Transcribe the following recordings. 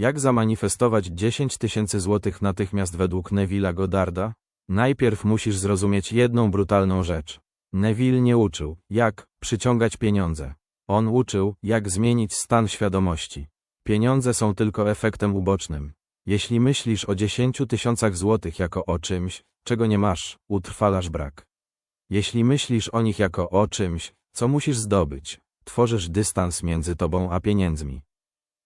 Jak zamanifestować 10 tysięcy złotych natychmiast według Neville'a Goddarda? Najpierw musisz zrozumieć jedną brutalną rzecz. Neville nie uczył, jak przyciągać pieniądze. On uczył, jak zmienić stan świadomości. Pieniądze są tylko efektem ubocznym. Jeśli myślisz o 10 tysiącach złotych jako o czymś, czego nie masz, utrwalasz brak. Jeśli myślisz o nich jako o czymś, co musisz zdobyć, tworzysz dystans między tobą a pieniędzmi.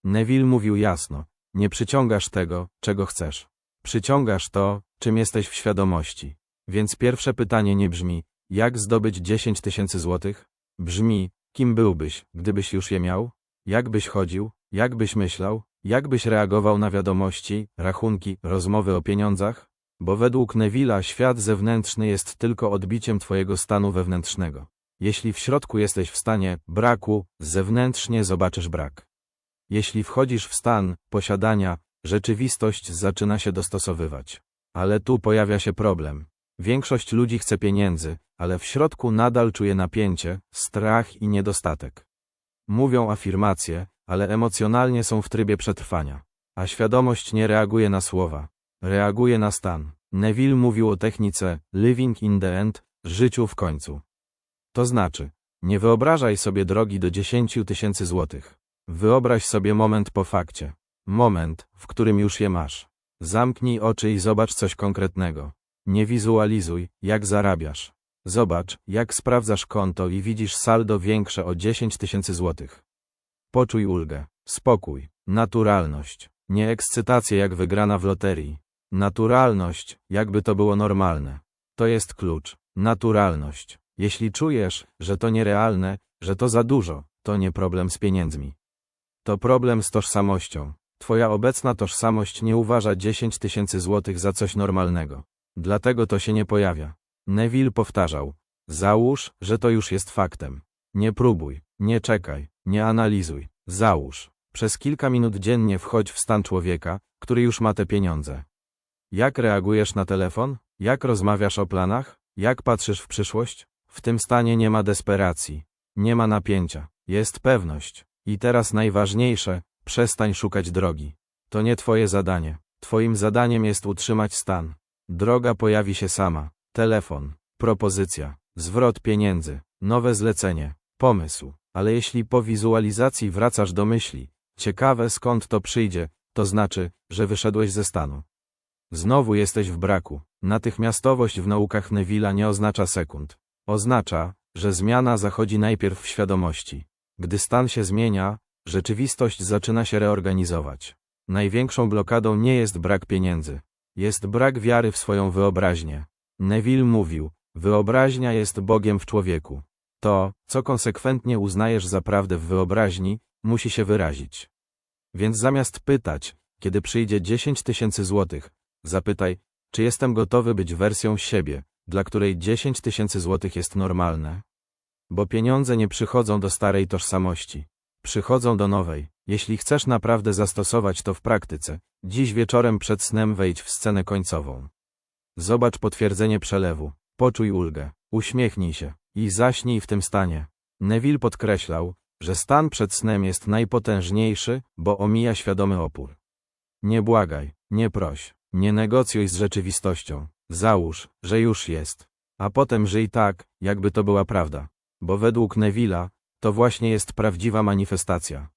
Neville mówił jasno, nie przyciągasz tego, czego chcesz. Przyciągasz to, czym jesteś w świadomości. Więc pierwsze pytanie nie brzmi, jak zdobyć 10 tysięcy złotych? Brzmi, kim byłbyś, gdybyś już je miał? Jak byś chodził? Jak byś myślał? Jak byś reagował na wiadomości, rachunki, rozmowy o pieniądzach? Bo według Neville'a świat zewnętrzny jest tylko odbiciem twojego stanu wewnętrznego. Jeśli w środku jesteś w stanie braku, zewnętrznie zobaczysz brak. Jeśli wchodzisz w stan posiadania, rzeczywistość zaczyna się dostosowywać. Ale tu pojawia się problem. Większość ludzi chce pieniędzy, ale w środku nadal czuje napięcie, strach i niedostatek. Mówią afirmacje, ale emocjonalnie są w trybie przetrwania. A świadomość nie reaguje na słowa. Reaguje na stan. Neville mówił o technice living in the end, życiu w końcu. To znaczy, nie wyobrażaj sobie drogi do 10 tysięcy złotych. Wyobraź sobie moment po fakcie. Moment, w którym już je masz. Zamknij oczy i zobacz coś konkretnego. Nie wizualizuj, jak zarabiasz. Zobacz, jak sprawdzasz konto i widzisz saldo większe o 10 tysięcy złotych. Poczuj ulgę, spokój, naturalność, nie ekscytację jak wygrana w loterii. Naturalność, jakby to było normalne. To jest klucz. Naturalność. Jeśli czujesz, że to nierealne, że to za dużo, to nie problem z pieniędzmi. To problem z tożsamością. Twoja obecna tożsamość nie uważa 10 tysięcy złotych za coś normalnego. Dlatego to się nie pojawia. Neville powtarzał. Załóż, że to już jest faktem. Nie próbuj, nie czekaj, nie analizuj. Załóż. Przez kilka minut dziennie wchodź w stan człowieka, który już ma te pieniądze. Jak reagujesz na telefon? Jak rozmawiasz o planach? Jak patrzysz w przyszłość? W tym stanie nie ma desperacji, nie ma napięcia, jest pewność. I teraz najważniejsze, przestań szukać drogi. To nie twoje zadanie. Twoim zadaniem jest utrzymać stan. Droga pojawi się sama. Telefon, propozycja, zwrot pieniędzy, nowe zlecenie, pomysł. Ale jeśli po wizualizacji wracasz do myśli, ciekawe skąd to przyjdzie, to znaczy, że wyszedłeś ze stanu. Znowu jesteś w braku. Natychmiastowość w naukach Neville'a nie oznacza sekund. Oznacza, że zmiana zachodzi najpierw w świadomości. Gdy stan się zmienia, rzeczywistość zaczyna się reorganizować. Największą blokadą nie jest brak pieniędzy. Jest brak wiary w swoją wyobraźnię. Neville mówił, wyobraźnia jest Bogiem w człowieku. To, co konsekwentnie uznajesz za prawdę w wyobraźni, musi się wyrazić. Więc zamiast pytać, kiedy przyjdzie 10 tysięcy złotych, zapytaj, czy jestem gotowy być wersją siebie, dla której 10 tysięcy złotych jest normalne. Bo pieniądze nie przychodzą do starej tożsamości. Przychodzą do nowej. Jeśli chcesz naprawdę zastosować to w praktyce, dziś wieczorem przed snem wejdź w scenę końcową. Zobacz potwierdzenie przelewu, poczuj ulgę, uśmiechnij się i zaśnij w tym stanie. Neville podkreślał, że stan przed snem jest najpotężniejszy, bo omija świadomy opór. Nie błagaj, nie proś, nie negocjuj z rzeczywistością. Załóż, że już jest. A potem żyj tak, jakby to była prawda. Bo według Neville'a, to właśnie jest prawdziwa manifestacja.